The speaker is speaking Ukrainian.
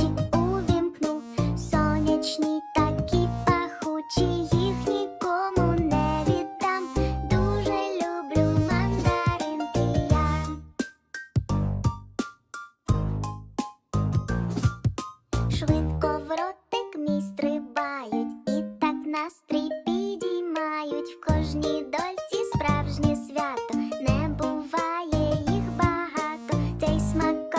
світанці сонячні такі пахучі, їх нікому не віддам. Дуже люблю мандаринки я. Швидко в ротик мій стрибають і так настрій підіймають в кожній дольці справжнє свято. Не буває їх багато, цей смак.